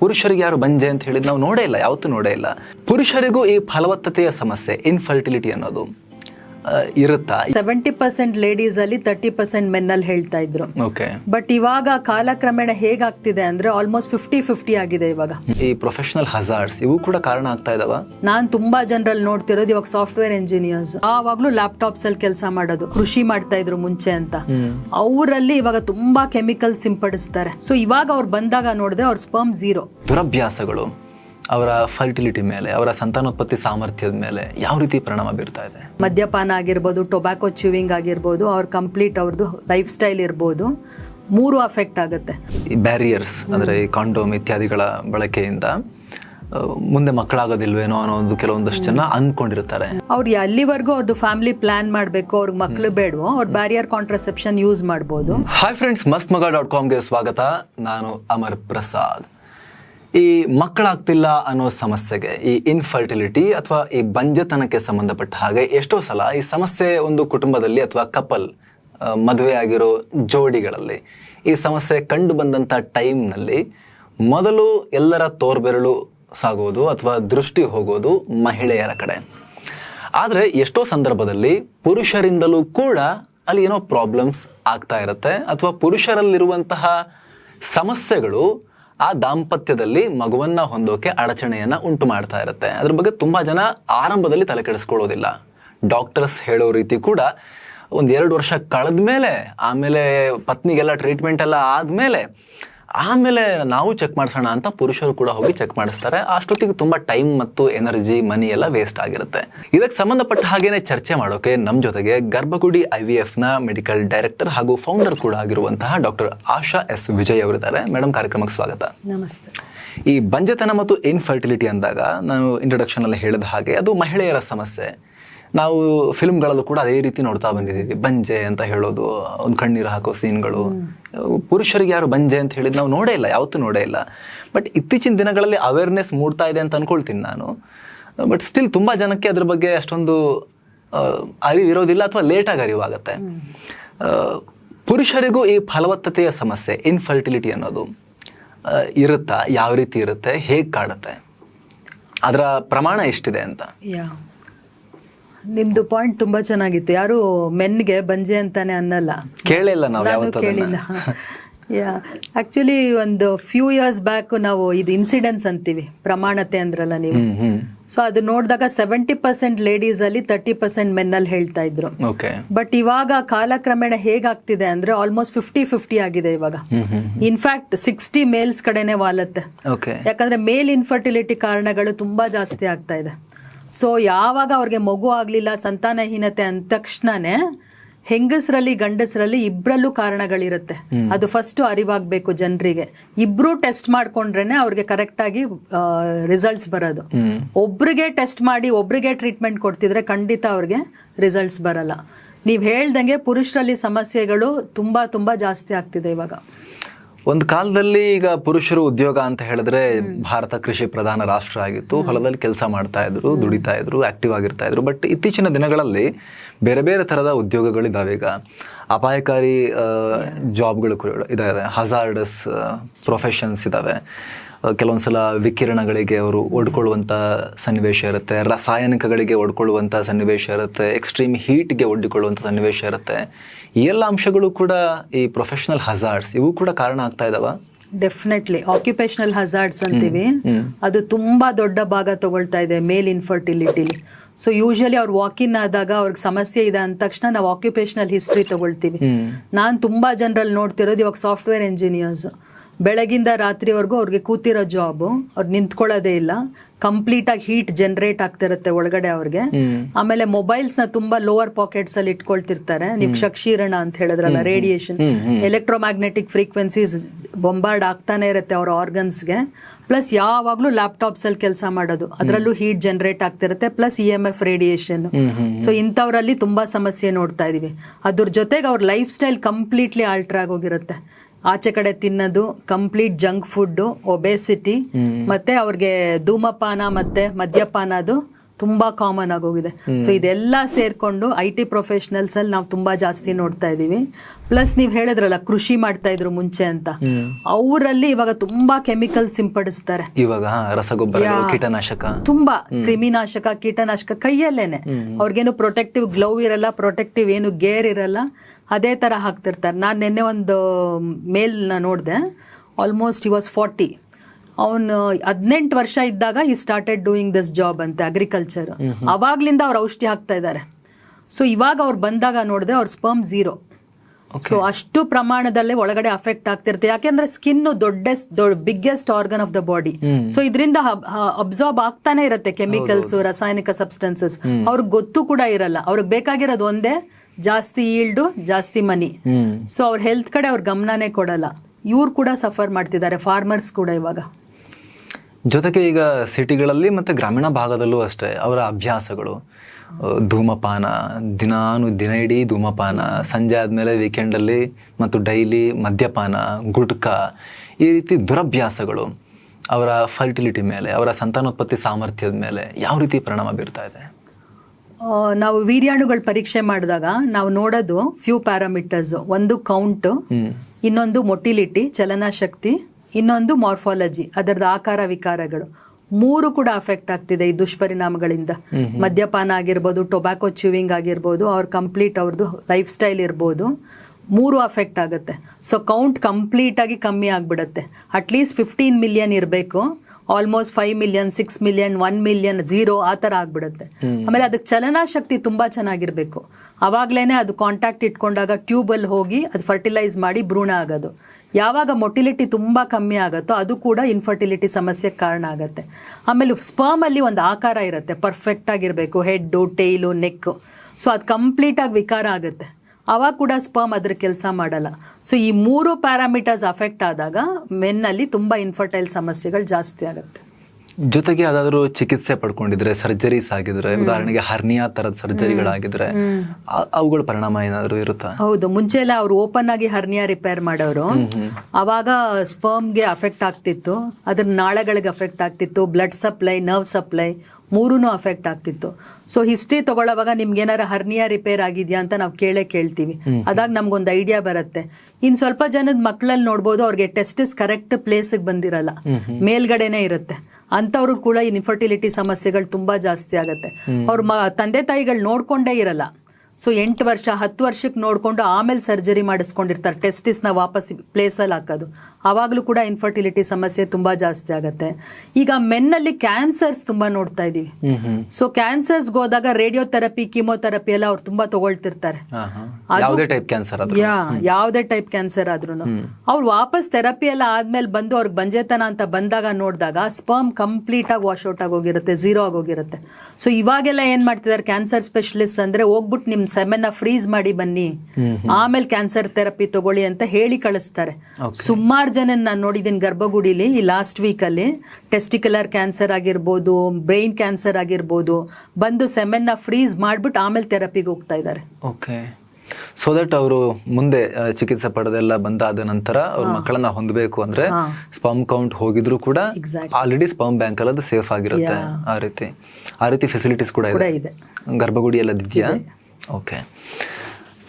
ಪುರುಷರಿಗೆ ಯಾರು ಬಂಜೆ ಅಂತ ಹೇಳಿದ್ ನಾವು ನೋಡೇ ಇಲ್ಲ, ಯಾವತ್ತೂ ನೋಡೇ ಇಲ್ಲ. ಪುರುಷರಿಗೂ ಈ ಫಲವತ್ತತೆಯ ಸಮಸ್ಯೆ ಇನ್ಫರ್ಟಿಲಿಟಿ ಅನ್ನೋದು. ಇರುತ್ತಾ? ಸೆವೆಂಟಿ ಪರ್ಸೆಂಟ್ ಲೇಡೀಸ್ ಅಲ್ಲಿ ತರ್ಟಿ ಪರ್ಸೆಂಟ್ ಮೆನ್ನಲ್ಲಿ ಹೇಳ್ತಾ ಇದ್ರು. ಓಕೆ ಬಟ್ ಇವಾಗ ಕಾಲಕ್ರಮೇಣ ಹೇಗಾಗ್ತಿದೆ ಅಂದ್ರೆ ಆಲ್ಮೋಸ್ಟ್ ಫಿಫ್ಟಿ ಫಿಫ್ಟಿ ಆಗಿದೆ ಇವಾಗ. ಈ ಪ್ರೊಫೆಷನಲ್ ಹಜಾರ್ಡ್ಸ್ ಇವು ಕೂಡ ಕಾರಣ ಆಗ್ತಾ ಇದಾವ? ನಾನ್ ತುಂಬಾ ಜನರಲ್ಲಿ ನೋಡ್ತಿರೋದು ಇವಾಗ ಸಾಫ್ಟ್ವೇರ್ ಇಂಜಿನಿಯರ್ಸ್ ಆವಾಗ್ಲೂ ಲ್ಯಾಪ್ಟಾಪ್ಸ್ ಅಲ್ಲಿ ಕೆಲಸ ಮಾಡೋದು ಕೃಷಿ ಮಾಡ್ತಾ ಇದ್ರು ಮುಂಚೆ ಅಂತ. ಅವರಲ್ಲಿ ಇವಾಗ ತುಂಬಾ ಕೆಮಿಕಲ್ ಸಿಂಪಡಿಸ್ತಾರೆ. ಸೊ ಇವಾಗ ಅವ್ರು ಬಂದಾಗ ನೋಡಿದ್ರೆ ಅವ್ರ ಸ್ಪರ್ಮ್ ಝೀರೋ ದುರಭ್ಯಾಸಗಳು. ಅವರ ಫರ್ಟಿಲಿಟಿ ಮೇಲೆ ಅವರ ಸಂತಾನೋತ್ಪತ್ತಿ ಸಾಮರ್ಥ್ಯದ ಮೇಲೆ ಯಾವ ರೀತಿ ಪರಿಣಾಮ ಬೀರ್ತಾ ಇದೆ? ಮದ್ಯಪಾನ ಆಗಿರ್ಬೋದು ಟೊಬ್ಯಾಕೋ ಚ್ಯೂವಿಂಗ್ ಆಗಿರ್ಬೋದು ಅವ್ರ ಕಂಪ್ಲೀಟ್ ಅವ್ರದ್ದು ಲೈಫ್ ಸ್ಟೈಲ್ ಇರ್ಬೋದು ಮೂರು ಅಫೆಕ್ಟ್ ಆಗುತ್ತೆ. ಈ ಬ್ಯಾರಿಯರ್ಸ್ ಅಂದರೆ ಈ ಕಾಂಡೋಮ್ ಇತ್ಯಾದಿಗಳ ಬಳಕೆಯಿಂದ ಮುಂದೆ ಮಕ್ಕಳಾಗೋದಿಲ್ವೇನೋ ಒಂದು ಕೆಲವೊಂದಷ್ಟು ಜನ ಅಂದ್ಕೊಂಡಿರ್ತಾರೆ. ಅವ್ರು ಎಲ್ಲಿವರೆಗೂ ಅವ್ರದ್ದು ಫ್ಯಾಮಿಲಿ ಪ್ಲಾನ್ ಮಾಡಬೇಕು ಅವ್ರಿಗೆ ಮಕ್ಕಳು ಬೇಡವೋ ಅವ್ರ ಬ್ಯಾರಿಯರ್ ಕಾಂಟ್ರಸೆಪ್ಷನ್ ಯೂಸ್ ಮಾಡ್ಬೋದು. ಹಾಯ್ ಫ್ರೆಂಡ್ಸ್ ಮಸ್ತ್ ಮಗ ಡಾಟ್ ಕಾಮ್ಗೆ ಸ್ವಾಗತ. ನಾನು ಅಮರ್ ಪ್ರಸಾದ್. ಈ ಮಕ್ಕಳಾಗ್ತಿಲ್ಲ ಅನ್ನೋ ಸಮಸ್ಯೆಗೆ, ಈ ಇನ್ಫರ್ಟಿಲಿಟಿ ಅಥವಾ ಈ ಬಂಜತನಕ್ಕೆ ಸಂಬಂಧಪಟ್ಟ ಹಾಗೆ ಎಷ್ಟೋ ಸಲ ಈ ಸಮಸ್ಯೆ ಒಂದು ಕುಟುಂಬದಲ್ಲಿ ಅಥವಾ ಕಪಲ್ ಮದುವೆ ಆಗಿರೋ ಜೋಡಿಗಳಲ್ಲಿ ಈ ಸಮಸ್ಯೆ ಕಂಡು ಬಂದಂಥ ಟೈಮ್ನಲ್ಲಿ ಮೊದಲು ಎಲ್ಲರ ತೋರ್ಬೆರಳು ಸಾಗೋದು ಅಥವಾ ದೃಷ್ಟಿ ಹೋಗೋದು ಮಹಿಳೆಯರ ಕಡೆ. ಆದರೆ ಎಷ್ಟೋ ಸಂದರ್ಭದಲ್ಲಿ ಪುರುಷರಿಂದಲೂ ಕೂಡ ಅಲ್ಲಿ ಏನೋ ಪ್ರಾಬ್ಲಮ್ಸ್ ಆಗ್ತಾ ಇರುತ್ತೆ ಅಥವಾ ಪುರುಷರಲ್ಲಿರುವಂತಹ ಸಮಸ್ಯೆಗಳು ಆ ದಾಂಪತ್ಯದಲ್ಲಿ ಮಗುವನ್ನ ಹೊಂದೋಕೆ ಅಡಚಣೆಯನ್ನ ಉಂಟು ಮಾಡ್ತಾ ಇರುತ್ತೆ. ಅದ್ರ ಬಗ್ಗೆ ತುಂಬಾ ಜನ ಆರಂಭದಲ್ಲಿ ತಲೆ ಕೆಡಿಸ್ಕೊಳ್ಳೋದಿಲ್ಲ. ಡಾಕ್ಟರ್ಸ್ ಹೇಳೋ ರೀತಿ ಕೂಡ ಒಂದ್ ಎರಡು ವರ್ಷ ಕಳೆದ ಮೇಲೆ ಆಮೇಲೆ ಪತ್ನಿಗೆಲ್ಲ ಟ್ರೀಟ್ಮೆಂಟ್ ಎಲ್ಲ ಆದ್ಮೇಲೆ ಆಮೇಲೆ ನಾವು ಚೆಕ್ ಮಾಡಿಸೋಣ ಅಂತ ಪುರುಷರು ಕೂಡ ಹೋಗಿ ಚೆಕ್ ಮಾಡಿಸ್ತಾರೆ. ಅಷ್ಟೊತ್ತಿಗೆ ತುಂಬಾ ಟೈಮ್ ಮತ್ತು ಎನರ್ಜಿ ಮನಿ ಎಲ್ಲ ವೇಸ್ಟ್ ಆಗಿರುತ್ತೆ. ಇದಕ್ಕೆ ಸಂಬಂಧಪಟ್ಟ ಹಾಗೇನೆ ಚರ್ಚೆ ಮಾಡೋಕೆ ನಮ್ಮ ಜೊತೆಗೆ ಗರ್ಭಗುಡಿ ಐ ವಿ ಎಫ್ನ ನ ಮೆಡಿಕಲ್ ಡೈರೆಕ್ಟರ್ ಹಾಗೂ ಫೌಂಡರ್ ಕೂಡ ಆಗಿರುವಂತಹ ಡಾಕ್ಟರ್ ಆಶಾ ಎಸ್ ವಿಜಯ್ ಅವರಿದ್ದಾರೆ. ಮೇಡಮ್ ಕಾರ್ಯಕ್ರಮಕ್ಕೆ ಸ್ವಾಗತ. ನಮಸ್ತೆ. ಈ ಬಂಜೆತನ ಮತ್ತು ಇನ್ಫರ್ಟಿಲಿಟಿ ಅಂದಾಗ ನಾನು ಇಂಟ್ರೊಡಕ್ಷನ್ ಅಲ್ಲಿ ಹೇಳಿದ ಹಾಗೆ ಅದು ಮಹಿಳೆಯರ ಸಮಸ್ಯೆ. ನಾವು ಫಿಲ್ಮ್ಗಳಲ್ಲೂ ಕೂಡ ಅದೇ ರೀತಿ ನೋಡ್ತಾ ಬಂದಿದ್ದೀವಿ. ಬಂಜೆ ಅಂತ ಹೇಳೋದು, ಒಂದು ಕಣ್ಣೀರು ಹಾಕೋ ಸೀನ್ಗಳು. ಪುರುಷರಿಗೆ ಯಾರು ಬಂಜೆ ಅಂತ ಹೇಳಿದ್ ನಾವು ನೋಡೇ ಇಲ್ಲ, ಯಾವತ್ತೂ ನೋಡೇ ಇಲ್ಲ. ಬಟ್ ಇತ್ತೀಚಿನ ದಿನಗಳಲ್ಲಿ ಅವೇರ್ನೆಸ್ ಮೂಡ್ತಾ ಇದೆ ಅಂತ ಅನ್ಕೊಳ್ತೀನಿ ನಾನು. ಬಟ್ ಸ್ಟಿಲ್ ತುಂಬ ಜನಕ್ಕೆ ಅದ್ರ ಬಗ್ಗೆ ಅಷ್ಟೊಂದು ಅರಿವಿರೋದಿಲ್ಲ ಅಥವಾ ಲೇಟಾಗಿ ಅರಿವಾಗುತ್ತೆ. ಪುರುಷರಿಗೂ ಈ ಫಲವತ್ತತೆಯ ಸಮಸ್ಯೆ ಇನ್ಫರ್ಟಿಲಿಟಿ ಅನ್ನೋದು ಇರುತ್ತಾ, ಯಾವ ರೀತಿ ಇರುತ್ತೆ, ಹೇಗೆ ಕಾಡುತ್ತೆ? ಅದರ ಪ್ರಮಾಣ ಎಷ್ಟಿದೆ ಅಂತ? ನಿಮ್ದು ಪಾಯಿಂಟ್ ತುಂಬಾ ಚೆನ್ನಾಗಿತ್ತು. ಯಾರು ಮೆನ್ಗೆ ಬಂಜೆ ಅಂತಾನೆ ಅನ್ನಲ್ಲ. ಕೇಳಿಲ್ಲ ನಾವು ನಾನು ಯಾವತ್ತೂ ಕೇಳಿಲ್ಲ. ಯಾ ಆಕ್ಚುಲಿ ಒಂದು ಫ್ಯೂ ಇಯರ್ಸ್ ಬ್ಯಾಕ್ ನಾವು ಇದು ಇನ್ಸಿಡೆನ್ಸ್ ಅಂತೀವಿ. ಪ್ರಮಾಣತೆ ಅಂದ್ರಲ್ಲ ನೀವು. ಹ್ಮ್ ಹ್ಮ್. ಸೊ ಅದು ನೋಡಿದಾಗ ಸೆವೆಂಟಿ ಪರ್ಸೆಂಟ್ ಲೇಡೀಸ್ ಅಲ್ಲಿ ತರ್ಟಿ ಪರ್ಸೆಂಟ್ ಮೆನ್ನಲ್ಲಿ ಹೇಳ್ತಾ ಇದ್ರು. ಓಕೆ ಬಟ್ ಇವಾಗ ಕಾಲಕ್ರಮೇಣ ಹೇಗಾಗ್ತಿದೆ ಅಂದ್ರೆ ಆಲ್ಮೋಸ್ಟ್ ಫಿಫ್ಟಿ ಫಿಫ್ಟಿ ಆಗಿದೆ ಇವಾಗ. Hmm hmm in fact sixty males ಕಡೆನೆ ವಾಲತ್ತೆ. ಓಕೆ ಯಾಕಂದ್ರೆ ಮೇಲ್ ಇನ್ಫರ್ಟಿಲಿಟಿ ಕಾರಣಗಳು ತುಂಬಾ ಜಾಸ್ತಿ ಆಗ್ತಾ ಇದೆ. ಸೊ ಯಾವಾಗ ಅವ್ರಿಗೆ ಮಗು ಆಗ್ಲಿಲ್ಲ ಸಂತಾನಹೀನತೆ ಅಂದ ತಕ್ಷಣನೇ ಹೆಂಗಸರಲ್ಲಿ ಗಂಡಸರಲ್ಲಿ ಇಬ್ಬರಲ್ಲೂ ಕಾರಣಗಳಿರುತ್ತೆ. ಅದು ಫಸ್ಟ್ ಅರಿವಾಗಬೇಕು ಜನರಿಗೆ. ಇಬ್ರು ಟೆಸ್ಟ್ ಮಾಡ್ಕೊಂಡ್ರೇನೆ ಅವ್ರಿಗೆ ಕರೆಕ್ಟ್ ಆಗಿ ರಿಸಲ್ಟ್ಸ್ ಬರೋದು. ಒಬ್ರಿಗೆ ಟೆಸ್ಟ್ ಮಾಡಿ ಒಬ್ರಿಗೆ ಟ್ರೀಟ್ಮೆಂಟ್ ಕೊಡ್ತಿದ್ರೆ ಖಂಡಿತ ಅವ್ರಿಗೆ ರಿಸಲ್ಟ್ಸ್ ಬರಲ್ಲ. ನೀವ್ ಹೇಳ್ದಂಗೆ ಪುರುಷರಲ್ಲಿ ಸಮಸ್ಯೆಗಳು ತುಂಬಾ ತುಂಬಾ ಜಾಸ್ತಿ ಆಗ್ತಿದೆ ಇವಾಗ. ಒಂದು ಕಾಲದಲ್ಲಿ ಈಗ ಪುರುಷರು ಉದ್ಯೋಗ ಅಂತ ಹೇಳಿದ್ರೆ ಭಾರತ ಕೃಷಿ ಪ್ರಧಾನ ರಾಷ್ಟ್ರ ಆಗಿತ್ತು. ಹೊಲದಲ್ಲಿ ಕೆಲಸ ಮಾಡ್ತಾ ಇದ್ರು ದುಡಿತಾ ಇದ್ರು ಆಕ್ಟಿವ್ ಆಗಿರ್ತಾ ಇದ್ರು. ಬಟ್ ಇತ್ತೀಚಿನ ದಿನಗಳಲ್ಲಿ ಬೇರೆ ಬೇರೆ ತರದ ಉದ್ಯೋಗಗಳಿದಾವೆ ಈಗ. ಅಪಾಯಕಾರಿ ಜಾಬ್ಗಳು ಕೂಡ ಇದಾವೆ. ಹಜಾರ್ಡಸ್ ಪ್ರೊಫೆಷನ್ಸ್ ಇದಾವೆ. ಕೆಲವೊಂದ್ಸಲ ವಿಕಿರಣಗಳಿಗೆ ಅವರು ಒಡ್ಕೊಳ್ಳುವಂತ ಸನ್ನಿವೇಶ ಇರುತ್ತೆ. ರಾಸಾಯನಿಕಗಳಿಗೆ ಒಡ್ಕೊಳ್ಳುವಂತ ಸನ್ನಿವೇಶ ಇರುತ್ತೆ. ಎಕ್ಸ್ಟ್ರೀಮ್ ಹೀಟ್ಗೆ ಒಡ್ಡಿಕೊಳ್ಳುವಂತ ಸನ್ನಿವೇಶ ಇರುತ್ತೆ. ಈ ಎಲ್ಲ ಅಂಶಗಳು ಕೂಡ ಈ ಪ್ರೊಫೆಷನಲ್ ಹಜಾರ್ಡ್ಸ್ ಇವು ಕೂಡ ಕಾರಣ ಆಗ್ತಾ ಇದಾವ? ಡೆಫಿನೆಟ್ಲಿ ಆಕ್ಯುಪೇಷನಲ್ ಹಜಾರ್ಡ್ಸ್ ಅಂತೀವಿ. ಅದು ತುಂಬಾ ದೊಡ್ಡ ಭಾಗ ತಗೊಳ್ತಾ ಇದೆ ಮೇಲ್ ಇನ್ಫರ್ಟಿಲಿಟಿ ಸೊ ಯೂಶಲಿ ಅವ್ರು ವಾಕಿನ್ ಆದಾಗ ಅವ್ರಿಗೆ ಸಮಸ್ಯೆ ಇದೆ ಅಂದ ತಕ್ಷಣ ನಾವು ಆಕ್ಯುಪೇಷನಲ್ ಹಿಸ್ಟ್ರಿ ತಗೊಳ್ತೀವಿ. ನಾನು ತುಂಬಾ ಜನರಲ್ಲಿ ನೋಡ್ತಿರೋದು ಇವಾಗ ಸಾಫ್ಟ್ವೇರ್ ಇಂಜಿನಿಯರ್ಸ್ ಬೆಳಗಿಂದ ರಾತ್ರಿವರೆಗೂ ಅವ್ರಿಗೆ ಕೂತಿರೋ ಜಾಬ್ ಅವ್ರು ನಿಂತ್ಕೊಳ್ಳೋದೇ ಇಲ್ಲ. ಕಂಪ್ಲೀಟ್ ಆಗಿ ಹೀಟ್ ಜನರೇಟ್ ಆಗ್ತಿರತ್ತೆ ಒಳಗಡೆ ಅವ್ರಿಗೆ. ಆಮೇಲೆ ಮೊಬೈಲ್ಸ್ನ ತುಂಬಾ ಲೋವರ್ ಪಾಕೆಟ್ಸ್ ಅಲ್ಲಿ ಇಟ್ಕೊಳ್ತಿರ್ತಾರೆ. ನೀವು ಶಕ್ಷಿರಣ ಅಂತ ಹೇಳಿದ್ರಲ್ಲ ರೇಡಿಯೇಷನ್ ಎಲೆಕ್ಟ್ರೋಮ್ಯಾಗ್ನೆಟಿಕ್ ಫ್ರೀಕ್ವೆನ್ಸೀಸ್ ಬೊಂಬಾರ್ಡ್ ಆಗ್ತಾನೆ ಇರುತ್ತೆ ಅವ್ರ ಆರ್ಗನ್ಸ್ಗೆ ಪ್ಲಸ್ ಯಾವಾಗ್ಲೂ ಲ್ಯಾಪ್ಟಾಪ್ಸ್ ಅಲ್ಲಿ ಕೆಲಸ ಮಾಡೋದು. ಅದರಲ್ಲೂ ಹೀಟ್ ಜನರೇಟ್ ಆಗ್ತಿರುತ್ತೆ plus E M F radiation so ಇಂಥವ್ರಲ್ಲಿ ತುಂಬಾ ಸಮಸ್ಯೆ ನೋಡ್ತಾ ಇದೀವಿ. ಅದ್ರ ಜೊತೆಗೆ ಅವ್ರ ಲೈಫ್ ಸ್ಟೈಲ್ ಕಂಪ್ಲೀಟ್ಲಿ ಆಲ್ಟರ್ ಆಗೋಗಿರುತ್ತೆ. ಆಚೆ ಕಡೆ ತಿನ್ನೋದು ಕಂಪ್ಲೀಟ್ ಜಂಕ್ ಫುಡ್ ಒಬೆಸಿಟಿ ಮತ್ತೆ ಅವ್ರಿಗೆ ಧೂಮಪಾನ ಮತ್ತೆ ಮದ್ಯಪಾನ ಅದು ತುಂಬಾ ಕಾಮನ್ ಆಗೋಗಿದೆ ಸೊ ಇದೆಲ್ಲ ಸೇರ್ಕೊಂಡು ಐ ಟಿ ಪ್ರೊಫೆಷನಲ್ಸ್ ಅಲ್ಲಿ ನಾವು ತುಂಬಾ ಜಾಸ್ತಿ ನೋಡ್ತಾ ಇದೀವಿ ಪ್ಲಸ್ ನೀವು ಹೇಳಿದ್ರಲ್ಲ ಕೃಷಿ ಮಾಡ್ತಾ ಇದ್ರು ಮುಂಚೆ ಅಂತ. ಅವರಲ್ಲಿ ಇವಾಗ ತುಂಬಾ ಕೆಮಿಕಲ್ ಸಿಂಪಡಿಸ್ತಾರೆ. ಇವಾಗ ರಸಗೊಬ್ಬರ ಕೀಟನಾಶಕ. ತುಂಬಾ ಕ್ರಿಮಿನಾಶಕ ಕೀಟನಾಶಕ ಕೈಯಲ್ಲೇನೆ. ಅವ್ರಿಗೇನು ಪ್ರೊಟೆಕ್ಟಿವ್ ಗ್ಲೌ ಇರಲ್ಲ ಪ್ರೊಟೆಕ್ಟಿವ್ ಏನು ಗೇರ್ ಇರಲ್ಲ ಅದೇ ತರ ಹಾಕ್ತಿರ್ತಾರೆ. ನಾನು ನಿನ್ನೆ ಒಂದು ಮೇಲ್ ನೋಡಿದೆ. ಆಲ್ಮೋಸ್ಟ್ ಈ ವಾಸ್ ಫಾರ್ಟಿ ಅವನು ಹದಿನೆಂಟು ವರ್ಷ ಇದ್ದಾಗ ಈ ಸ್ಟಾರ್ಟೆಡ್ ಡೂಯಿಂಗ್ ದಿಸ್ ಜಾಬ್ ಅಂತೆ ಅಗ್ರಿಕಲ್ಚರ್ ಅವಾಗ್ಲಿಂದ ಅವ್ರು ಔಷಧಿ ಹಾಕ್ತಾ ಇದ್ದಾರೆ ಸೊ ಇವಾಗ ಅವ್ರು ಬಂದಾಗ ನೋಡಿದ್ರೆ ಅವ್ರ ಸ್ಪರ್ಮ್ ಝೀರೋ ಸೊ ಅಷ್ಟು ಪ್ರಮಾಣದಲ್ಲೇ ಒಳಗಡೆ ಅಫೆಕ್ಟ್ ಆಗ್ತಿರುತ್ತೆ. ಯಾಕೆಂದ್ರೆ ಸ್ಕಿನ್ ದೊಡ್ಡ biggest organ of the body so ಇದರಿಂದ ಅಬ್ಸಾರ್ಬ್ ಆಗ್ತಾನೆ ಇರುತ್ತೆ ಕೆಮಿಕಲ್ಸ್ ರಾಸಾಯನಿಕ ಸಬ್ಸ್ಟೆನ್ಸಸ್ ಅವ್ರಿಗೆ ಗೊತ್ತು ಕೂಡ ಇರಲ್ಲ. ಅವ್ರಿಗೆ ಬೇಕಾಗಿರೋದು ಒಂದೇ ಜಾಸ್ತಿ ಈಲ್ಡು ಜಾಸ್ತಿ ಮನಿ ಸೊ ಅವ್ರ ಹೆಲ್ತ್ ಕಡೆ ಅವ್ರ ಗಮನನೇ ಕೊಡಲ್ಲ. ಇವ್ರು ಕೂಡ ಸಫರ್ ಮಾಡ್ತಿದ್ದಾರೆ ಫಾರ್ಮರ್ಸ್ ಕೂಡ ಇವಾಗ. ಜೊತೆಗೆ ಈಗ ಸಿಟಿಗಳಲ್ಲಿ ಮತ್ತು ಗ್ರಾಮೀಣ ಭಾಗದಲ್ಲೂ ಅಷ್ಟೇ ಅವರ ಅಭ್ಯಾಸಗಳು. ಧೂಮಪಾನ ದಿನಾನು ದಿನ ಇಡೀ ಧೂಮಪಾನ ಸಂಜೆ ಆದಮೇಲೆ ವೀಕೆಂಡಲ್ಲಿ ಮತ್ತು ಡೈಲಿ ಮದ್ಯಪಾನ ಗುಟ್ಕಾ ಈ ರೀತಿ ದುರಭ್ಯಾಸಗಳು ಅವರ ಫರ್ಟಿಲಿಟಿ ಮೇಲೆ ಅವರ ಸಂತಾನೋತ್ಪತ್ತಿ ಸಾಮರ್ಥ್ಯದ ಮೇಲೆ ಯಾವ ರೀತಿ ಪರಿಣಾಮ ಬೀರ್ತಾ ಇದೆ? ನಾವು ವೀರ್ಯಾಣುಗಳ ಪರೀಕ್ಷೆ ಮಾಡಿದಾಗ ನಾವು ನೋಡೋದು ಫ್ಯೂ ಪ್ಯಾರಾಮೀಟರ್ಸ್ ಒಂದು ಕೌಂಟ್ ಇನ್ನೊಂದು ಮೊಟಿಲಿಟಿ ಚಲನಶಕ್ತಿ ಇನ್ನೊಂದು ಮಾರ್ಫಾಲಜಿ ಅದರದ್ದು ಆಕಾರ ವಿಕಾರಗಳು. ಮೂರು ಕೂಡ ಅಫೆಕ್ಟ್ ಆಗ್ತಿದೆ ಈ ದುಷ್ಪರಿಣಾಮಗಳಿಂದ. ಮದ್ಯಪಾನ ಆಗಿರ್ಬೋದು ಟೊಬ್ಯಾಕೋ ಚ್ಯೂವಿಂಗ್ ಆಗಿರ್ಬೋದು ಅವ್ರ ಕಂಪ್ಲೀಟ್ ಅವ್ರದ್ದು ಲೈಫ್ ಸ್ಟೈಲ್ ಇರ್ಬೋದು. ಮೂರು ಅಫೆಕ್ಟ್ ಆಗುತ್ತೆ. ಸೊ ಕೌಂಟ್ ಕಂಪ್ಲೀಟ್ ಆಗಿ ಕಮ್ಮಿ ಆಗಿಬಿಡುತ್ತೆ. ಅಟ್ಲೀಸ್ಟ್ ಫಿಫ್ಟೀನ್ ಮಿಲಿಯನ್ ಇರಬೇಕು. Almost five million six million one million zero ಆ ಥರ ಆಗ್ಬಿಡುತ್ತೆ. ಆಮೇಲೆ ಅದಕ್ಕೆ ಚಲನಾಶಕ್ತಿ ತುಂಬಾ ಚೆನ್ನಾಗಿರ್ಬೇಕು. ಅವಾಗ್ಲೇನೆ ಅದು ಕಾಂಟ್ಯಾಕ್ಟ್ ಇಟ್ಕೊಂಡಾಗ ಟ್ಯೂಬಲ್ಲಿ ಹೋಗಿ ಅದು ಫರ್ಟಿಲೈಸ್ ಮಾಡಿ ಭ್ರೂಣ ಆಗೋದು. ಯಾವಾಗ ಮೊಟಿಲಿಟಿ ತುಂಬಾ ಕಮ್ಮಿ ಆಗುತ್ತೋ ಅದು ಕೂಡ ಇನ್ಫರ್ಟಿಲಿಟಿ ಸಮಸ್ಯೆಗೆ ಕಾರಣ ಆಗುತ್ತೆ. ಆಮೇಲೆ ಸ್ಪರ್ಮ್ ಅಲ್ಲಿ ಒಂದು ಆಕಾರ ಇರುತ್ತೆ. ಪರ್ಫೆಕ್ಟ್ ಆಗಿರ್ಬೇಕು. ಹೆಡ್ಡು ಟೈಲು ನೆಕ್ ಸೊ ಅದು ಕಂಪ್ಲೀಟ್ ಆಗಿ ವಿಕಾರ ಆಗುತ್ತೆ. ಅವಾಗ ಕೂಡ ಸ್ಪರ್ಮ್ ಅದ್ರ ಕೆಲಸ ಮಾಡಲ್ಲ. ಸೊ ಈ ಮೂರು ಪ್ಯಾರಾಮೀಟರ್ಸ್ ಅಫೆಕ್ಟ್ ಆದಾಗ ಮೆನ್ನಲ್ಲಿ ತುಂಬಾ ಇನ್ಫರ್ಟೈಲ್ ಸಮಸ್ಯೆಗಳು ಜಾಸ್ತಿ ಆಗುತ್ತೆ. ಜೊತೆಗೆ ಯಾವ್ದಾದ್ರು ಚಿಕಿತ್ಸೆ ಪಡ್ಕೊಂಡಿದ್ರೆ ಸರ್ಜರೀಸ್ ಆಗಿದ್ರೆ ಉದಾಹರಣೆಗೆ ಹರ್ನಿಯಾ ತರದ ಸರ್ಜರಿಗಳಾಗಿದ್ರೆ ಅವುಗಳ ಪರಿಣಾಮ ಏನಾದ್ರು ಇರುತ್ತಾ? ಹೌದು ಮುಂಚೆ ಎಲ್ಲ ಅವ್ರು ಓಪನ್ ಆಗಿ ಹರ್ನಿಯಾ ರಿಪೇರ್ ಮಾಡೋರು. ಅವಾಗ ಸ್ಪರ್ಮ್ಗೆ ಅಫೆಕ್ಟ್ ಆಗ್ತಿತ್ತು ಅದ್ರ ನಾಳಗಳಿಗೆ ಅಫೆಕ್ಟ್ ಆಗ್ತಿತ್ತು ಬ್ಲಡ್ ಸಪ್ಲೈ ನರ್ವ್ ಸಪ್ಲೈ ಮೂರೂ ಅಫೆಕ್ಟ್ ಆಗ್ತಿತ್ತು. ಸೊ ಹಿಸ್ಟ್ರಿ ತಗೊಳ್ಳೋವಾಗ ನಿಮ್ಗೆ ಏನಾರ ಹರ್ನಿಯಾ ರಿಪೇರ್ ಆಗಿದ್ಯಾ ಅಂತ ನಾವು ಕೇಳೇ ಕೇಳ್ತೀವಿ. ಅದಾಗ ನಮ್ಗೊಂದು ಐಡಿಯಾ ಬರುತ್ತೆ. ಇನ್ ಸ್ವಲ್ಪ ಜನದ ಮಕ್ಕಳಲ್ಲಿ ನೋಡ್ಬೋದು ಅವ್ರಿಗೆ ಟೆಸ್ಟಿಸ್ ಕರೆಕ್ಟ್ ಪ್ಲೇಸಿಗೆ ಬಂದಿರಲ್ಲ. ಮೇಲ್ಗಡೆನೆ ಇರುತ್ತೆ. ಅಂಥವ್ರಿಗೆ ಕೂಡ ಇನ್ಫರ್ಟಿಲಿಟಿ ಸಮಸ್ಯೆಗಳು ತುಂಬಾ ಜಾಸ್ತಿ ಆಗುತ್ತೆ. ಅವ್ರ ಮ ತಂದೆ ತಾಯಿಗಳು ನೋಡ್ಕೊಂಡೇ ಇರಲ್ಲ. ಸೊ ಎಂಟು ವರ್ಷ ಹತ್ತು ವರ್ಷಕ್ಕೆ ನೋಡಿಕೊಂಡು ಆಮೇಲೆ ಸರ್ಜರಿ ಮಾಡಿಸ್ಕೊಂಡಿರ್ತಾರೆ. ಟೆಸ್ಟಿಸ್ನ ವಾಪಸ್ ಪ್ಲೇಸಲ್ಲಿ ಹಾಕೋದು. ಆವಾಗಲೂ ಕೂಡ ಇನ್ಫರ್ಟಿಲಿಟಿ ಸಮಸ್ಯೆ ತುಂಬ ಜಾಸ್ತಿ ಆಗುತ್ತೆ. ಈಗ ಮೆನ್ನಲ್ಲಿ ಕ್ಯಾನ್ಸರ್ಸ್ ತುಂಬ ನೋಡ್ತಾ ಇದ್ದೀವಿ ಸೊ ಕ್ಯಾನ್ಸರ್ಸ್ಗೆ ಹೋದಾಗ ರೇಡಿಯೋಥೆರಪಿ ಕೀಮೋಥೆರಪಿ ಎಲ್ಲ ಅವ್ರು ತುಂಬ ತಗೊಳ್ತಿರ್ತಾರೆ. ಯಾ ಯಾವುದೇ ಟೈಪ್ ಕ್ಯಾನ್ಸರ್ ಆದ್ರೂ. ಅವ್ರು ವಾಪಸ್ ಥೆರಪಿ ಎಲ್ಲ ಆದ್ಮೇಲೆ ಬಂದು ಅವ್ರಿಗೆ ಬಂಜೇತನ ಅಂತ ಬಂದಾಗ ನೋಡಿದಾಗ ಸ್ಪರ್ಮ್ ಕಂಪ್ಲೀಟ್ ಆಗಿ ವಾಶ್ ಔಟ್ ಆಗೋಗಿರುತ್ತೆ ಝೀರೋ ಆಗೋಗಿರುತ್ತೆ. ಸೊ ಇವಾಗೆಲ್ಲ ಏನ್ ಮಾಡ್ತಿದ್ದಾರೆ ಕ್ಯಾನ್ಸರ್ ಸ್ಪೆಷಲಿಸ್ಟ್ ಅಂದ್ರೆ ಹೋಗ್ಬಿಟ್ಟು ನಿಮ್ ಸೆಮೆನ್ನ ಫ್ರೀಸ್ ಮಾಡಿ ಬನ್ನಿ. ಆಮೇಲೆ ಕ್ಯಾನ್ಸರ್ ಥೆರಪಿ ತಗೊಳ್ಳಿ ಅಂತ ಹೇಳಿ ಕಳಿಸ್ತಾರೆ. ಸುಮಾರು ಜನ ನಾನು ನೋಡಿದ್ದೀನಿ ಗರ್ಭಗುಡಿಲಿ ಈ ಲಾಸ್ಟ್ ವೀಕಲ್ಲಿ. ಟೆಸ್ಟಿಕ್ಯುಲರ್ ಕ್ಯಾನ್ಸರ್ ಆಗಿರ್ಬೋದು ಬ್ರೈನ್ ಕ್ಯಾನ್ಸರ್ ಆಗಿರ್ಬೋದು ಬಂದು ಸೆಮೆನ್ನ ಫ್ರೀಸ್ ಮಾಡಿಬಿಟ್ಟು ಆಮೇಲೆ ಥೆರಪಿಗೆ ಹೋಗ್ತಾ ಇದ್ದಾರೆ ಓಕೆ. ಸೊ ದಟ್ ಅವರು ಮುಂದೆ ಚಿಕಿತ್ಸೆ ಪಡೆದೆಲ್ಲ ಬಂದಾದ ನಂತರ ಅವ್ರ ಮಕ್ಕಳನ್ನ ಹೊಂದಬೇಕು ಅಂದ್ರೆ ಸ್ಪಮ್ ಕೌಂಟ್ ಹೋಗಿದ್ರು ಕೂಡ. ಆಲ್ರೆಡಿ ಸ್ಪರ್ಮ್ ಬ್ಯಾಂಕ್ ಅಲ್ಲಿ ಅದು ಸೇಫ್ ಆಗಿರುತ್ತೆ ಆ ರೀತಿ. ಆ ರೀತಿ ಫೆಸಿಲಿಟೀಸ್ ಕೂಡ ಇದೆ. ಇದೆ. ಗರ್ಭಗುಡಿ ಎಲ್ಲ ಇದೆಯಾ ಓಕೆ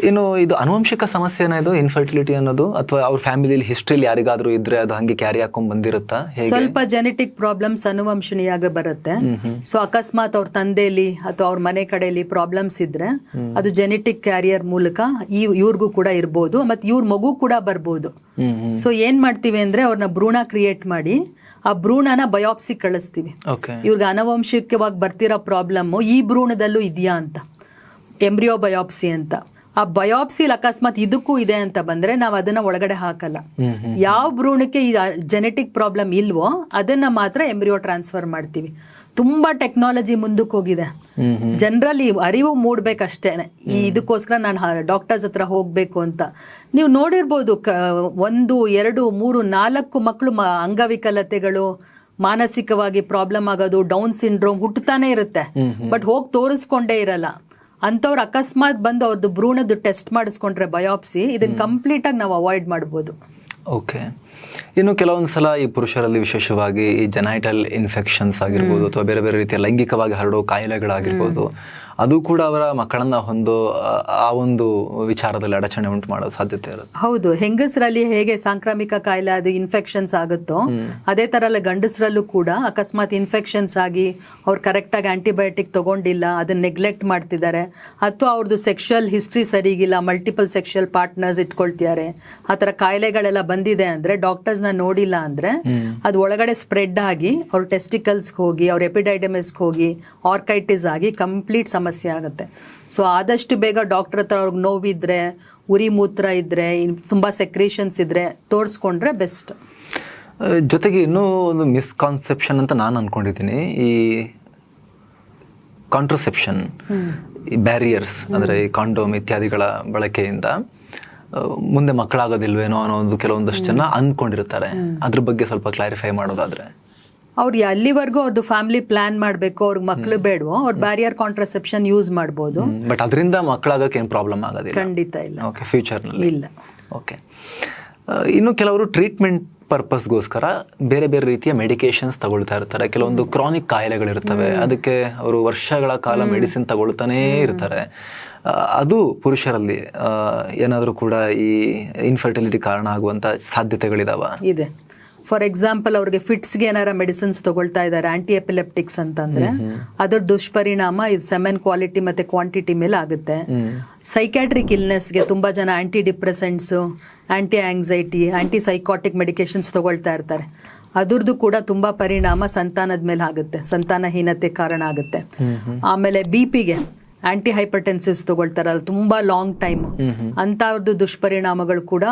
ಇನ್ನು ಇದು ಅನುವಂಶಿಕ ಸಮಸ್ಯೆನ ಇದು ಇನ್ಫರ್ಟಿಲಿಟಿ ಅನ್ನೋದು ಅಥವಾ ಅವ್ರ ಫ್ಯಾಮಿಲಿಯಲ್ಲಿ ಹಿಸ್ಟ್ರಿಲಿ ಯಾರಿಗಾದ್ರೂ ಇದ್ರೆ ಅದು ಹಂಗೆ ಕ್ಯಾರಿ ಹಾಕೊಂಡ್ ಬಂದಿರುತ್ತಾ? ಸ್ವಲ್ಪ ಜೆನೆಟಿಕ್ ಪ್ರಾಬ್ಲಮ್ಸ್ ಅನುವಂಶನೀಯಾಗ ಬರುತ್ತೆ. ಸೊ ಅಕಸ್ಮಾತ್ ಅವ್ರ ತಂದೆಯಲ್ಲಿ ಅಥವಾ ಅವ್ರ ಮನೆ ಕಡೆಯಲ್ಲಿ ಪ್ರಾಬ್ಲಮ್ಸ್ ಇದ್ರೆ ಅದು ಜೆನೆಟಿಕ್ ಕ್ಯಾರಿಯರ್ ಮೂಲಕ ಈ ಇವ್ರಿಗೂ ಕೂಡ ಇರ್ಬೋದು ಮತ್ತೆ ಇವ್ರ ಮಗು ಕೂಡ ಬರ್ಬೋದು. ಸೊ ಏನ್ ಮಾಡ್ತೀವಿ ಅಂದ್ರೆ ಅವ್ರನ್ನ ಭ್ರೂಣ ಕ್ರಿಯೇಟ್ ಮಾಡಿ ಆ ಭ್ರೂಣನ ಬಯೋಪ್ಸಿ ಕಳಿಸ್ತೀವಿ. ಇವ್ರಿಗೆ ಅನವಂಶಿಕವಾಗಿ ಬರ್ತಿರೋ ಪ್ರಾಬ್ಲಮ್ ಈ ಭ್ರೂಣದಲ್ಲೂ ಇದೆಯಾ ಅಂತ. ಎಂಬ್ರಿಯೋ ಬಯೋಪ್ಸಿ ಅಂತ. ಆ ಬಯೋಪ್ಸಿಲ್ ಅಕಸ್ಮಾತ್ ಇದಕ್ಕೂ ಇದೆ ಅಂತ ಬಂದ್ರೆ ನಾವು ಅದನ್ನ ಒಳಗಡೆ ಹಾಕಲ್ಲ. ಯಾವ ಭ್ರೂಣಕ್ಕೆ ಈ ಜೆನೆಟಿಕ್ ಪ್ರಾಬ್ಲಮ್ ಇಲ್ವೋ ಅದನ್ನ ಮಾತ್ರ ಎಂಬ್ರಿಯೋ ಟ್ರಾನ್ಸ್ಫರ್ ಮಾಡ್ತೀವಿ. ತುಂಬಾ ಟೆಕ್ನಾಲಜಿ ಮುಂದಕ್ಕೆ ಹೋಗಿದೆ. ಜನರಲ್ಲಿ ಅರಿವು ಮೂಡ್ಬೇಕಷ್ಟೇನೆ ಈ ಇದಕ್ಕೋಸ್ಕರ ನಾನು ಡಾಕ್ಟರ್ಸ್ ಹತ್ರ ಹೋಗ್ಬೇಕು ಅಂತ. ನೀವು ನೋಡಿರ್ಬೋದು ಒಂದು ಎರಡು ಮೂರು ನಾಲ್ಕು ಮಕ್ಕಳು ಅಂಗವಿಕಲತೆಗಳು ಮಾನಸಿಕವಾಗಿ ಪ್ರಾಬ್ಲಮ್ ಆಗೋದು ಡೌನ್ ಸಿಂಡ್ರೋಮ್ ಹುಟ್ಟುತ್ತಾನೆ ಇರುತ್ತೆ. ಬಟ್ ಹೋಗಿ ತೋರಿಸ್ಕೊಂಡೇ ಇರಲ್ಲ. ಅಂಥವ್ರು ಅಕಸ್ಮಾತ್ ಬಂದು ಅವ್ರದ್ದು ಭ್ರೂಣದ್ದು ಟೆಸ್ಟ್ ಮಾಡಿಸ್ಕೊಂಡ್ರೆ ಬಯೋಪ್ಸಿ ಇದನ್ನ ಕಂಪ್ಲೀಟ್ ಆಗಿ ನಾವು ಅವಾಯ್ಡ್ ಮಾಡ್ಬೋದು. ಓಕೆ. ಇನ್ನು ಕೆಲವೊಂದು ಸಲ ಈ ಪುರುಷರಲ್ಲಿ ವಿಶೇಷವಾಗಿ ಈ ಜೆನೈಟಲ್ ಇನ್ಫೆಕ್ಷನ್ಸ್ ಆಗಿರ್ಬೋದು ಅಥವಾ ಬೇರೆ ಬೇರೆ ರೀತಿಯ ಲೈಂಗಿಕವಾಗಿ ಹರಡೋ ಕಾಯಿಲೆಗಳಾಗಿರ್ಬೋದು. ಅದು ಕೂಡ ಅವರ ಮಕ್ಕಳನ್ನ ಹೊಂದೋ ಆ- ಒಂದು ವಿಚಾರದಲ್ಲಿ ಅಡಚಣೆ ಉಂಟು ಮಾಡೋ ಸಾಧ್ಯತೆ ಇರುತ್ತೆ. ಹೌದು ಹೆಂಗಸರಲ್ಲಿ ಹೇಗೆ ಸಾಂಕ್ರಾಮಿಕ ಕಾಯಿಲೆ ಅದು ಇನ್ಫೆಕ್ಷನ್ಸ್ ಆಗುತ್ತೋ ಅದೇ ತರ ಅಲ್ಲ ಗಂಡಸರಲ್ಲೂ ಕೂಡ ಅಕಸ್ಮಾತ್ ಇನ್ಫೆಕ್ಷನ್ಸ್ ಆಗಿ ಅವ್ರು ಕರೆಕ್ಟಾಗಿ ಆಂಟಿಬಯೋಟಿಕ್ ತಗೊಂಡಿಲ್ಲ ಅದನ್ನ ನೆಗ್ಲೆಕ್ಟ್ ಮಾಡ್ತಿದ್ದಾರೆ ಅಥವಾ ಅವ್ರದ್ದು ಸೆಕ್ಷುಯಲ್ ಹಿಸ್ಟ್ರಿ ಸರಿಗಿಲ್ಲ ಮಲ್ಟಿಪಲ್ ಸೆಕ್ಷುಯಲ್ ಪಾರ್ಟ್ನರ್ಸ್ ಇಟ್ಕೊಳ್ತಿದ್ದಾರೆ ಆ ತರ ಕಾಯಿಲೆಗಳೆಲ್ಲ ಬಂದಿದೆ ಅಂದ್ರೆ ಡಾಕ್ಟರ್ಸ್ನ ನೋಡಿಲ್ಲ ಅಂದ್ರೆ ಅದು ಒಳಗಡೆ ಸ್ಪ್ರೆಡ್ ಆಗಿ ಅವ್ರ ಟೆಸ್ಟಿಕಲ್ಸ್ಗೆ ಹೋಗಿ ಅವ್ರ ಎಪಿಡೈಡಮಿಸ್ಗೆ ಹೋಗಿ ಆರ್ಕೈಟಿಸ್ ಆಗಿ ಕಂಪ್ಲೀಟ್ ಸಮಸ್ಯೆ ಆಗುತ್ತೆ. ಸೊ ಆದಷ್ಟು ಬೇಗ ಡಾಕ್ಟರ್ ಹತ್ರ ಅವ್ರಿಗೆ ನೋವಿದ್ರೆ ಉರಿ ಮೂತ್ರ ಇದ್ರೆ ತುಂಬಾ ಸೆಕ್ರೇಷನ್ಸ್ ಇದ್ರೆ ತೋರಿಸ್ಕೊಂಡ್ರೆ ಬೆಸ್ಟ್ ಜೊತೆಗೆ ಇನ್ನೂ ಒಂದು ಮಿಸ್ಕಾನ್ಸೆಪ್ಷನ್ ಅಂತ ನಾನು ಅನ್ಕೊಂಡಿದ್ದೀನಿ. ಈ ಕಾಂಟ್ರಸೆಪ್ಷನ್ ಈ ಬ್ಯಾರಿಯರ್ಸ್ ಅಂದರೆ ಈ ಕಾಂಡೋಮ್ ಇತ್ಯಾದಿಗಳ ಬಳಕೆಯಿಂದ ಮುಂದೆ ಮಕ್ಕಳಾಗೋದಿಲ್ವೇನೋ ಅನ್ನೋ ಒಂದು ಕೆಲವೊಂದಷ್ಟು ಜನ ಅಂದ್ಕೊಂಡಿರ್ತಾರೆ ಅದ್ರ ಬಗ್ಗೆ ಸ್ವಲ್ಪ ಕ್ಲಾರಿಫೈ ಮಾಡೋದಾದ್ರೆ. ಅವ್ರು ಅಲ್ಲಿವರೆಗೂ ಅವ್ರದ್ದು ಫ್ಯಾಮಿಲಿ ಪ್ಲಾನ್ ಮಾಡಬೇಕು ಅವ್ರಿಗೆ ಮಕ್ಳು ಬೇಡವೋ ಅವ್ರ ಬ್ಯಾರಿಯರ್ ಕಾಂಟ್ರಸೆಪ್ಷನ್ ಯೂಸ್ ಮಾಡ್ಬೋದು. ಬಟ್ ಅದರಿಂದ ಮಕ್ಕಳಾಗಕ್ಕೆ ಏನು ಪ್ರಾಬ್ಲಮ್ ಆಗೋದಿಲ್ಲ? ಖಂಡಿತ ಇಲ್ಲ. ಓಕೆ ಫ್ಯೂಚರ್ನಲ್ಲಿ ಇಲ್ಲ. ಓಕೆ ಇನ್ನು ಕೆಲವರು ಟ್ರೀಟ್ಮೆಂಟ್ ಪರ್ಪಸ್ಗೋಸ್ಕರ ಬೇರೆ ಬೇರೆ ರೀತಿಯ ಮೆಡಿಕೇಶನ್ಸ್ ತಗೊಳ್ತಾ ಇರ್ತಾರೆ. ಕೆಲವೊಂದು ಕ್ರಾನಿಕ್ ಕಾಯಿಲೆಗಳಿರ್ತವೆ. ಅದಕ್ಕೆ ಅವರು ವರ್ಷಗಳ ಕಾಲ ಮೆಡಿಸಿನ್ ತಗೊಳ್ತಾನೇ ಇರ್ತಾರೆ. ಅದು ಪುರುಷರಲ್ಲಿ ಏನಾದರೂ ಕೂಡ ಈ ಇನ್ಫರ್ಟಿಲಿಟಿ ಕಾರಣ ಆಗುವಂತ ಸಾಧ್ಯತೆಗಳಿದಾವ? ಇದೆ. ಫಾರ್ ಎಕ್ಸಾಂಪಲ್ ಅವ್ರಿಗೆ ಫಿಟ್ಸ್ಗೆ ಏನಾರ ಮೆಡಿಸಿನ್ಸ್ ತಗೊಳ್ತಾ ಇದ್ದಾರೆ ಆಂಟಿ ಎಪಿಲೆಪ್ಟಿಕ್ಸ್ ಅಂತಂದ್ರೆ ಅದರ ದುಷ್ಪರಿಣಾಮ ಇದು ಸೆಮೆನ್ ಕ್ವಾಲಿಟಿ ಮತ್ತೆ ಕ್ವಾಂಟಿಟಿ ಮೇಲೆ ಆಗುತ್ತೆ. ಸೈಕ್ಯಾಟ್ರಿಕ್ ಇಲ್ನೆಸ್ಗೆ ತುಂಬಾ ಜನ anti depressants anti anxiety anti psychotic medications ತಗೊಳ್ತಾ ಇರ್ತಾರೆ. ಅದ್ರದ್ದು ಕೂಡ ತುಂಬಾ ಪರಿಣಾಮ ಸಂತಾನದ ಮೇಲೆ ಆಗುತ್ತೆ ಸಂತಾನಹೀನತೆ ಕಾರಣ ಆಗುತ್ತೆ. ಆಮೇಲೆ ಬಿ ಪಿಗೆ ಆಂಟಿ ಹೈಪರ್ಟೆನ್ಸಿವ್ಸ್ ತಗೊಳ್ತಾರಲ್ಲ ತುಂಬಾ ಲಾಂಗ್ ಟೈಮ್ ಅಂತವ್ರದ್ದು ದುಷ್ಪರಿಣಾಮಗಳು ಕೂಡ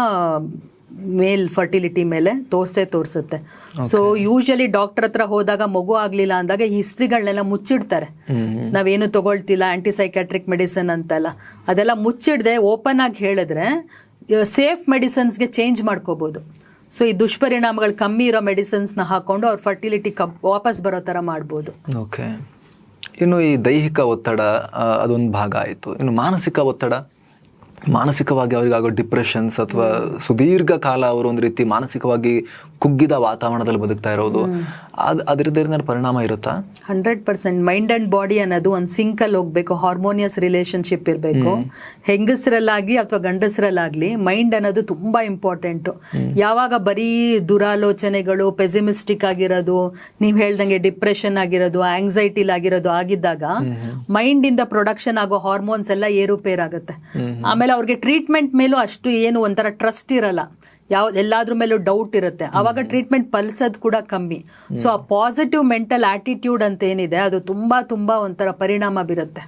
ಮೇಲ್ ಫರ್ಟಿಲಿಟಿ ಮೇಲೆ ತೋರ್ಸೇ ತೋರಿಸುತ್ತೆ. ಸೊ ಯೂಶಲಿ ಡಾಕ್ಟರ್ ಹತ್ರ ಹೋದಾಗ ಮಗು ಆಗ್ಲಿಲ್ಲ ಅಂದಾಗ ಹಿಸ್ಟ್ರಿಗಳನ್ನೆಲ್ಲ ಮುಚ್ಚಿಡ್ತಾರೆ. ನಾವೇನು ತಗೊಳ್ತಿಲ್ಲ ಆಂಟಿ ಸೈಕ್ಯಾಟ್ರಿಕ್ ಮೆಡಿಸಿನ್ ಅಂತೆಲ್ಲ. ಅದೆಲ್ಲ ಮುಚ್ಚಿಡ್ದೆ ಓಪನ್ ಆಗಿ ಹೇಳಿದ್ರೆ ಸೇಫ್ ಮೆಡಿಸನ್ಸ್ಗೆ ಚೇಂಜ್ ಮಾಡ್ಕೋಬಹುದು ಸೊ ಈ ದುಷ್ಪರಿಣಾಮಗಳು ಕಮ್ಮಿ ಇರೋ ಮೆಡಿಸನ್ಸ್ನ ಹಾಕೊಂಡು ಅವ್ರ ಫರ್ಟಿಲಿಟಿ ಕಪ್ ವಾಪಸ್ ಬರೋ ಥರ ಮಾಡ್ಬೋದು. ಓಕೆ ಇನ್ನು ಈ ದೈಹಿಕ ಒತ್ತಡ ಅದೊಂದು ಭಾಗ ಆಯಿತು. ಇನ್ನು ಮಾನಸಿಕ ಒತ್ತಡ? ಮಾನಸಿಕವಾಗಿ ಅವರಿಗೆ ಆಗೋ ಡಿಪ್ರೆಷನ್ಸ್ ಅಥವಾ ಸುದೀರ್ಘ ಕಾಲ ಅವರು ಒಂದು ರೀತಿ ಮಾನಸಿಕವಾಗಿ ಕುಗ್ಗಿದ ವಾತಾವರಣದಲ್ಲಿ ಬದುಕ್ತಾ ಇರೋದು. ಅದು ಪರಿಣಾಮ ಇರುತ್ತಾ? Hundred percent. Mind and body ಅನ್ನೋದು ಒಂದು ಸಿಂಕಲ್ಲಿ ಹೋಗ್ಬೇಕು ಹಾರ್ಮೋನಿಯಸ್ ರಿಲೇಶನ್ಶಿಪ್ ಇರಬೇಕು. ಹೆಂಗಸರಲ್ಲಾಗ್ಲಿ ಅಥವಾ ಗಂಡಸರಲ್ಲಾಗ್ಲಿ ಮೈಂಡ್ ಅನ್ನೋದು ತುಂಬಾ ಇಂಪಾರ್ಟೆಂಟ್ ಯಾವಾಗ ಬರೀ ದುರಾಲೋಚನೆಗಳು ಪೆಸಿಮಿಸ್ಟಿಕ್ ಆಗಿರೋದು ನೀವು ಹೇಳ್ದಂಗೆ ಡಿಪ್ರೆಷನ್ ಆಗಿರೋದು ಆಂಗ್ಸೈಟಿಲ್ ಆಗಿರೋದು ಆಗಿದ್ದಾಗ ಮೈಂಡ್ ಇಂದ ಪ್ರೊಡಕ್ಷನ್ ಆಗೋ ಹಾರ್ಮೋನ್ಸ್ ಎಲ್ಲ ಏರುಪೇರಾಗುತ್ತೆ. ಆಮೇಲೆ ಅವ್ರಿಗೆ ಟ್ರೀಟ್ಮೆಂಟ್ ಮೇಲೂ ಅಷ್ಟು ಏನು ಒಂಥರ ಟ್ರಸ್ಟ್ ಇರಲ್ಲ. ಯಾವ ಎಲ್ಲಾದ್ರ ಮೇಲೂ ಡೌಟ್ ಇರುತ್ತೆ. ಅವಾಗ ಟ್ರೀಟ್ಮೆಂಟ್ ಪಲ್ಸದ್ ಕೂಡ ಕಮ್ಮಿ. ಸೊ ಆ ಪಾಸಿಟಿವ್ ಮೆಂಟಲ್ ಆಟಿಟ್ಯೂಡ್ ಅಂತ ಏನಿದೆ ಅದು ತುಂಬಾ ತುಂಬಾ ಒಂಥರ ಪರಿಣಾಮ ಬೀರುತ್ತೆ.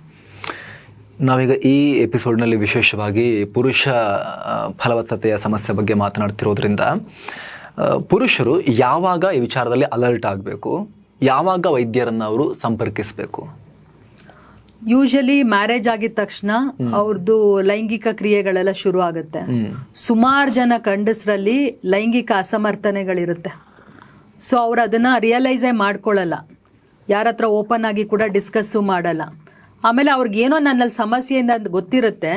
ನಾವೀಗ ಈ ಎಪಿಸೋಡ್ನಲ್ಲಿ ವಿಶೇಷವಾಗಿ ಪುರುಷ ಫಲವತ್ತತೆಯ ಸಮಸ್ಯೆ ಬಗ್ಗೆ ಮಾತನಾಡ್ತಿರೋದ್ರಿಂದ ಪುರುಷರು ಯಾವಾಗ ಈ ವಿಚಾರದಲ್ಲಿ ಅಲರ್ಟ್ ಆಗಬೇಕು? ಯಾವಾಗ ವೈದ್ಯರನ್ನು ಅವರು ಸಂಪರ್ಕಿಸಬೇಕು? ಯೂಶಲಿ ಮ್ಯಾರೇಜ್ ಆಗಿದ ತಕ್ಷಣ ಅವ್ರದ್ದು ಲೈಂಗಿಕ ಕ್ರಿಯೆಗಳೆಲ್ಲ ಶುರು ಆಗುತ್ತೆ ಸುಮಾರು ಜನ ಗಂಡಸರಲ್ಲಿ ಲೈಂಗಿಕ ಅಸಮರ್ಥನೆಗಳಿರುತ್ತೆ. ಸೊ ಅವ್ರು ಅದನ್ನ ರಿಯಲೈಸೇ ಮಾಡ್ಕೊಳ್ಳಲ್ಲ ಯಾರ ಹತ್ರ ಓಪನ್ ಆಗಿ ಕೂಡ ಡಿಸ್ಕಸ್ಸು ಮಾಡಲ್ಲ. ಆಮೇಲೆ ಅವ್ರಿಗೆ ಏನೋ ನನ್ನಲ್ಲಿ ಸಮಸ್ಯೆಯಿಂದ ಅಂತ ಗೊತ್ತಿರುತ್ತೆ.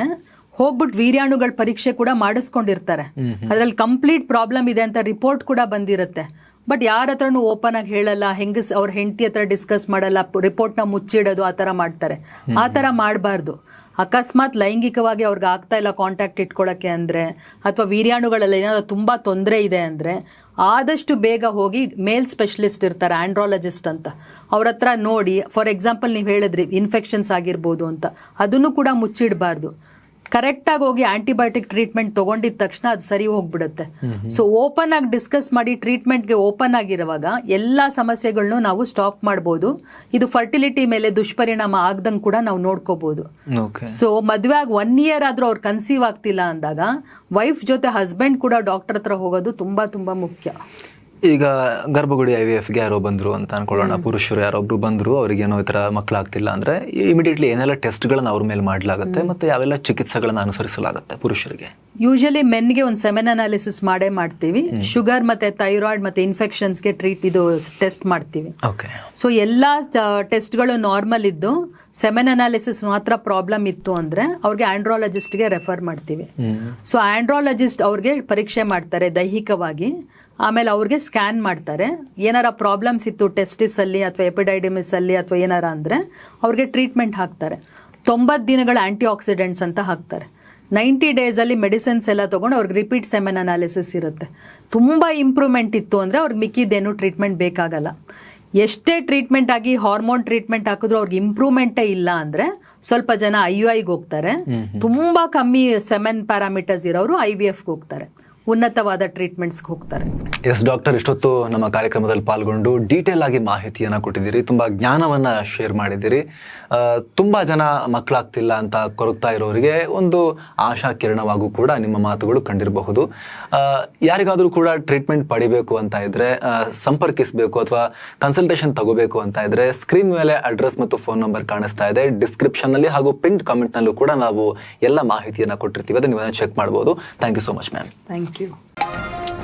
ಹೋಗ್ಬಿಟ್ಟು ವೀರ್ಯಾಣುಗಳ ಪರೀಕ್ಷೆ ಕೂಡ ಮಾಡಿಸ್ಕೊಂಡಿರ್ತಾರೆ. ಅದ್ರಲ್ಲಿ ಕಂಪ್ಲೀಟ್ ಪ್ರಾಬ್ಲಮ್ ಇದೆ ಅಂತ ರಿಪೋರ್ಟ್ ಕೂಡ ಬಂದಿರುತ್ತೆ. ಬಟ್ ಯಾರ ಹತ್ರನು ಓಪನ್ ಆಗಿ ಹೇಳಲ್ಲ ಹೆಂಗಸ್ ಅವ್ರ ಹೆಂಡತಿ ಹತ್ರ ಡಿಸ್ಕಸ್ ಮಾಡಲ್ಲ ರಿಪೋರ್ಟ್ನ ಮುಚ್ಚಿಡೋದು ಆ ಥರ ಮಾಡ್ತಾರೆ. ಆ ಥರ ಮಾಡಬಾರ್ದು. ಅಕಸ್ಮಾತ್ ಲೈಂಗಿಕವಾಗಿ ಅವ್ರಿಗೆ ಆಗ್ತಾ ಇಲ್ಲ ಕಾಂಟ್ಯಾಕ್ಟ್ ಇಟ್ಕೊಳ್ಳೋಕ್ಕೆ ಅಂದರೆ ಅಥವಾ ವೀರ್ಯಾಣುಗಳಲ್ಲಿ ಏನಾದ್ರು ತುಂಬ ತೊಂದರೆ ಇದೆ ಅಂದರೆ ಆದಷ್ಟು ಬೇಗ ಹೋಗಿ ಮೇಲ್ ಸ್ಪೆಷಲಿಸ್ಟ್ ಇರ್ತಾರೆ ಆಂಡ್ರಾಲಜಿಸ್ಟ್ ಅಂತ. ಅವ್ರ ಹತ್ರ ನೋಡಿ ಫಾರ್ ಎಕ್ಸಾಂಪಲ್ ನೀವು ಹೇಳಿದ್ರಿ ಇನ್ಫೆಕ್ಷನ್ಸ್ ಆಗಿರ್ಬೋದು ಅಂತ. ಅದನ್ನು ಕೂಡ ಮುಚ್ಚಿಡಬಾರ್ದು. ಕರೆಕ್ಟಾಗಿ ಹೋಗಿ ಆಂಟಿಬಯೋಟಿಕ್ ಟ್ರೀಟ್ಮೆಂಟ್ ತಗೊಂಡಿದ ತಕ್ಷಣ ಅದು ಸರಿ ಹೋಗ್ಬಿಡುತ್ತೆ. ಸೊ ಓಪನ್ ಆಗಿ ಡಿಸ್ಕಸ್ ಮಾಡಿ ಟ್ರೀಟ್ಮೆಂಟ್ಗೆ ಓಪನ್ ಆಗಿರುವಾಗ ಎಲ್ಲ ಸಮಸ್ಯೆಗಳನ್ನು ನಾವು ಸ್ಟಾಪ್ ಮಾಡ್ಬೋದು. ಇದು ಫರ್ಟಿಲಿಟಿ ಮೇಲೆ ದುಷ್ಪರಿಣಾಮ ಆಗ್ದಂಗೆ ಕೂಡ ನಾವು ನೋಡ್ಕೋಬಹುದು ಸೊ ಮದುವೆ ಆಗಿ ಒನ್ ಇಯರ್ ಆದ್ರೂ ಅವ್ರು ಕನ್ಸೀವ್ ಆಗ್ತಿಲ್ಲ ಅಂದಾಗ ವೈಫ್ ಜೊತೆ ಹಸ್ಬೆಂಡ್ ಕೂಡ ಡಾಕ್ಟರ್ ಹತ್ರ ಹೋಗೋದು ತುಂಬಾ ತುಂಬಾ ಮುಖ್ಯ. ಈಗ ಗರ್ಭಗುಡಿ ಐ ವಿ ಎಫ್ಗೆ ಯಾರೋ ಬಂದ್ರು ಅಂತ ಅನ್ಕೊಳ್ಳೋಣ. ಪುರುಷರು ಯಾರೊಬ್ರು ಬಂದ್ರು ಅವ್ರಿಗೆ ಏನೋ ಈ ಥರ ಮಕ್ಕಳಾಗ್ತಿಲ್ಲ ಅಂದ್ರೆ ಇಮಿಡಿಯೇಟ್ಲಿ ಏನೆಲ್ಲ ಟೆಸ್ಟ್ಗಳನ್ನ ಅವ್ರ ಮೇಲೆ ಮಾಡಲಾಗುತ್ತೆ ಮತ್ತೆ ಯಾವೆಲ್ಲ ಚಿಕಿತ್ಸೆಗಳನ್ನ ಅನುಸರಿಸಲಾಗುತ್ತೆ ಪುರುಷರಿಗೆ? ಯೂಶಲಿ ಮೆನ್ಗೆ ಒಂದು ಸೆಮೆನ್ ಅನಾಲಿಸಿಸ್ ಮಾಡೇ ಮಾಡ್ತೀವಿ. ಶುಗರ್ ಮತ್ತೆ ಥೈರಾಯ್ಡ್ ಮತ್ತೆ ಇನ್ಫೆಕ್ಷನ್ಸ್ಗೆ ಟ್ರೀಟ್ ಇದು ಟೆಸ್ಟ್ ಮಾಡ್ತೀವಿ. ಓಕೆ ಸೊ ಎಲ್ಲ ಟೆಸ್ಟ್ಗಳು ನಾರ್ಮಲ್ ಇದ್ದು ಸೆಮೆನ್ ಅನಾಲಿಸಿಸ್ ಮಾತ್ರ ಪ್ರಾಬ್ಲಮ್ ಇತ್ತು ಅಂದ್ರೆ ಅವ್ರಿಗೆ ಆಂಡ್ರಾಲಜಿಸ್ಟ್ಗೆ ರೆಫರ್ ಮಾಡ್ತೀವಿ. ಸೊ ಆಂಡ್ರಾಲಜಿಸ್ಟ್ ಅವ್ರಿಗೆ ಪರೀಕ್ಷೆ ಮಾಡ್ತಾರೆ ದೈಹಿಕವಾಗಿ. ಆಮೇಲೆ ಅವ್ರಿಗೆ ಸ್ಕ್ಯಾನ್ ಮಾಡ್ತಾರೆ. ಏನಾರ ಪ್ರಾಬ್ಲಮ್ಸ್ ಇತ್ತು ಟೆಸ್ಟಿಸಲ್ಲಿ ಅಥವಾ ಎಪಿಡೈಡಿಮಿಸಲ್ಲಿ ಅಥವಾ ಏನಾರ ಅಂದರೆ ಅವ್ರಿಗೆ ಟ್ರೀಟ್ಮೆಂಟ್ ಹಾಕ್ತಾರೆ. ತೊಂಬತ್ತು ದಿನಗಳ ಆ್ಯಂಟಿ ಆಕ್ಸಿಡೆಂಟ್ಸ್ ಅಂತ ಹಾಕ್ತಾರೆ. ನೈಂಟಿ ಡೇಸಲ್ಲಿ ಮೆಡಿಸಿನ್ಸ್ ಎಲ್ಲ ತೊಗೊಂಡು ಅವ್ರಿಗೆ ರಿಪೀಟ್ ಸೆಮೆನ್ ಅನಾಲಿಸಿಸ್ ಇರುತ್ತೆ. ತುಂಬ ಇಂಪ್ರೂವ್ಮೆಂಟ್ ಇತ್ತು ಅಂದರೆ ಅವ್ರಿಗೆ ಮಿಕ್ಕಿದ್ದೇನು ಟ್ರೀಟ್ಮೆಂಟ್ ಬೇಕಾಗಲ್ಲ. ಎಷ್ಟೇ ಟ್ರೀಟ್ಮೆಂಟ್ ಆಗಿ ಹಾರ್ಮೋನ್ ಟ್ರೀಟ್ಮೆಂಟ್ ಹಾಕಿದ್ರು ಅವ್ರಿಗೆ ಇಂಪ್ರೂವ್ಮೆಂಟೇ ಇಲ್ಲ ಅಂದರೆ ಸ್ವಲ್ಪ ಜನ ಐ ಯು ಐಗೆ ಹೋಗ್ತಾರೆ. ತುಂಬ ಕಮ್ಮಿ ಸೆಮೆನ್ ಪ್ಯಾರಾಮೀಟರ್ಸ್ ಇರೋರು ಐ ವಿ ಎಫ್ಗೆ ಹೋಗ್ತಾರೆ. ಉನ್ನತವಾದ ಟ್ರೀಟ್ಮೆಂಟ್ಸ್ಗೆ ಹೋಗ್ತಾರೆ. ಎಸ್ ಡಾಕ್ಟರ್ ಇಷ್ಟೊತ್ತು ನಮ್ಮ ಕಾರ್ಯಕ್ರಮದಲ್ಲಿ ಪಾಲ್ಗೊಂಡು ಡೀಟೇಲ್ ಆಗಿ ಮಾಹಿತಿಯನ್ನ ಕೊಟ್ಟಿದ್ದೀರಿ. ತುಂಬಾ ಜ್ಞಾನವನ್ನ ಶೇರ್ ಮಾಡಿದ್ದೀರಿ. ತುಂಬಾ ಜನ ಮಕ್ಕಳಾಗ್ತಿಲ್ಲ ಅಂತ ಕೊರಗ್ತಾ ಇರೋರಿಗೆ ಒಂದು ಆಶಾ ಕಿರಣವಾಗೂ ಕೂಡ ನಿಮ್ಮ ಮಾತುಗಳು ಕಂಡಿರಬಹುದು. ಯಾರಿಗಾದರೂ ಕೂಡ ಟ್ರೀಟ್ಮೆಂಟ್ ಪಡಿಬೇಕು ಅಂತ ಇದ್ರೆ ಸಂಪರ್ಕಿಸಬೇಕು ಅಥವಾ ಕನ್ಸಲ್ಟೇಷನ್ ತಗೋಬೇಕು ಅಂತ ಇದ್ರೆ ಸ್ಕ್ರೀನ್ ಮೇಲೆ ಅಡ್ರೆಸ್ ಮತ್ತು ಫೋನ್ ನಂಬರ್ ಕಾಣಿಸ್ತಾ ಇದೆ. ಡಿಸ್ಕ್ರಿಪ್ಷನ್ನಲ್ಲಿ ಹಾಗೂ ಪಿನ್ ಕಾಮೆಂಟ್ ನಲ್ಲೂ ಕೂಡ ನಾವು ಎಲ್ಲ ಮಾಹಿತಿಯನ್ನ ಕೊಟ್ಟಿರ್ತೀವಿ. ಅದನ್ನ ನೀವು ಚೆಕ್ ಮಾಡಬಹುದು thank you so much ma'am thank you positivo.